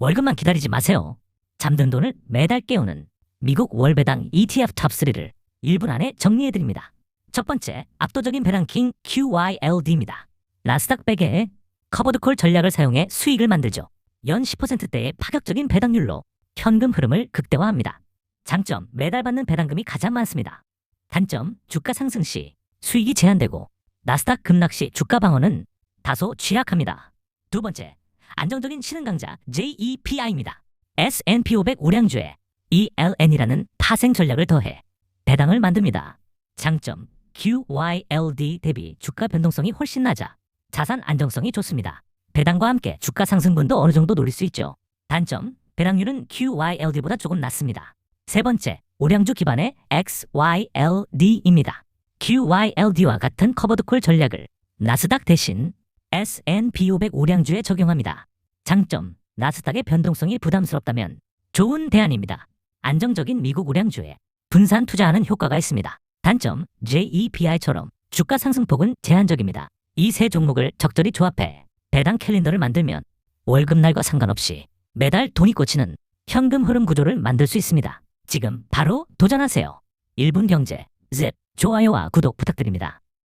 월급만 기다리지 마세요. 잠든 돈을 매달 깨우는 미국 월배당 ETF 탑3를 1분 안에 정리해드립니다. 첫 번째, 압도적인 배당킹 QYLD입니다. 나스닥 베개에 커버드콜 전략을 사용해 수익을 만들죠. 연 10%대의 파격적인 배당률로 현금 흐름을 극대화합니다. 장점, 매달 받는 배당금이 가장 많습니다. 단점, 주가 상승 시 수익이 제한되고 나스닥 급락 시 주가 방어는 다소 취약합니다. 두 번째, 안정적인 신흥 강자 JEPI입니다. S&P 500 우량주에 ELN이라는 파생 전략을 더해 배당을 만듭니다. 장점, QYLD 대비 주가 변동성이 훨씬 낮아 자산 안정성이 좋습니다. 배당과 함께 주가 상승분도 어느 정도 노릴 수 있죠. 단점, 배당률은 QYLD보다 조금 낮습니다. 세 번째, 오량주 기반의 XYLD입니다. QYLD와 같은 커버드콜 전략을 나스닥 대신 S&P 500 오량주에 적용합니다. 장점, 나스닥의 변동성이 부담스럽다면 좋은 대안입니다. 안정적인 미국 우량주에 분산 투자하는 효과가 있습니다. 단점, JEPI처럼 주가 상승폭은 제한적입니다. 이 세 종목을 적절히 조합해 배당 캘린더를 만들면 월급날과 상관없이 매달 돈이 꽂히는 현금 흐름 구조를 만들 수 있습니다. 지금 바로 도전하세요. 1분 경제, ＺEP, 좋아요와 구독 부탁드립니다.